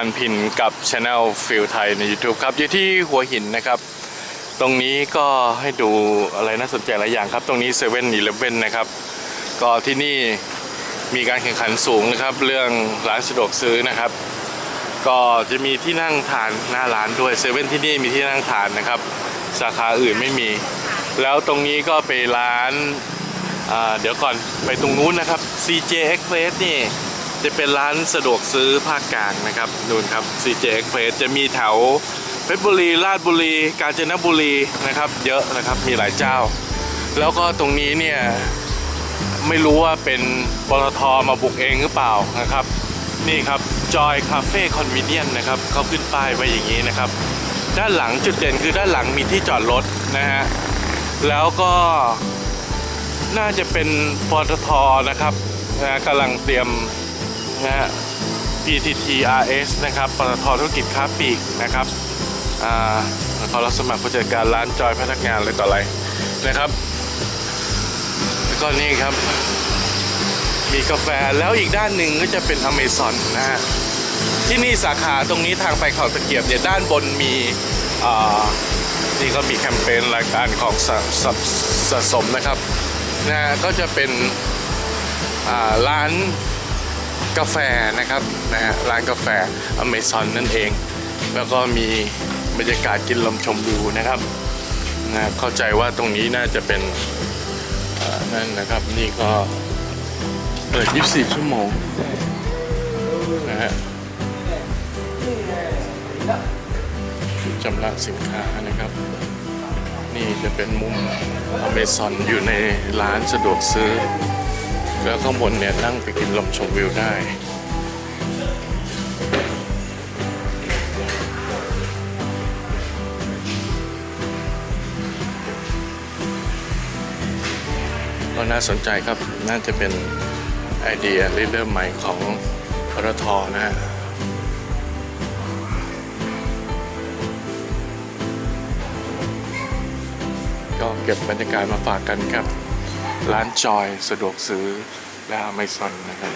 อันพินกับช anel ฟิลไทยใน YouTube ครับ อยู่ที่หัวหินนะครับ ตรงนี้ก็ให้ดูอะไรน่าสนใจหลายอย่างครับ ตรงนี้7 e เ e ่ e อนะครับ ก็ที่นี่มีการแข่งขันสูงนะครับ เรื่องร้านสะดวกซื้อนะครับ ก็จะมีที่นั่งทานหน้าร้านด้วยเซเว่นที่นี่มีที่นั่งทานนะครับ สาขาอื่นไม่มี แล้วตรงนี้ก็ไปร้านเดี๋ยวก่อนไปตรงนู้นนะครับ CJ Express นี่ จะเป็นร้านสะดวกซื้อภาคกลางนะครับนู่นครับ CJ Express จะมีแถวเพชรบุรีราชบุรี กาญจนบุรีนะครับ เยอะนะครับมีหลายเจ้า แล้วก็ตรงนี้เนี่ยไม่รู้ว่าเป็นปตทมาบุกเองหรือเปล่านะครับ นี่ครับ Joy Cafe Convenience นะครับเขาขึ้นป้ายไว้อย่างนี้นะครับ ด้านหลังจุดเด่นคือด้านหลังมีที่จอดรถนะฮะแล้วก็น่าจะเป็นปตทนะครับนะฮะกำลังเตรียม นะฮะ PTT RS นะครับปตทธุรกิจค้าปลีกนะครับอ่าเขารับสมัครผู้จัดการร้านจอยพนักงานอะไรต่ออะไรนะครับแล้วก็นี่ครับ มีกาแฟแล้วอีกด้านหนึ่งก็จะเป็นอเมซอนนะฮะที่นี่สาขาตรงนี้ทางไปเขาตะเกียบเนี่ยด้านบนมีนี่ก็มีแคมเปญรายการของสะสสะสมนะครับนะฮะก็จะเป็นร้าน กาแฟนะครับนะฮะร้านกาแฟอเมซอนนั่นเอง แล้วก็มีบรรยากาศกินลมชมวิวนะครับนะเข้าใจว่าตรงนี้น่าจะเป็นนั่นนะครับนี่ก็เปิด 24 ชั่วโมงนะฮะจำหน่ายสินค้านะครับ นี่จะเป็นมุมอเมซอนอยู่ในร้านสะดวกซื้อ แล้วข้างบนเนี่ยนั่งไปกินลมชมวิวได้ก็น่าสนใจครับ น่าจะเป็นไอเดียเริ่มใหม่ของปตทนะฮะก็เก็บบรรยากาศมาฝากกันครับ ร้านจอยสะดวกซื้อและอเมซอนนะครับ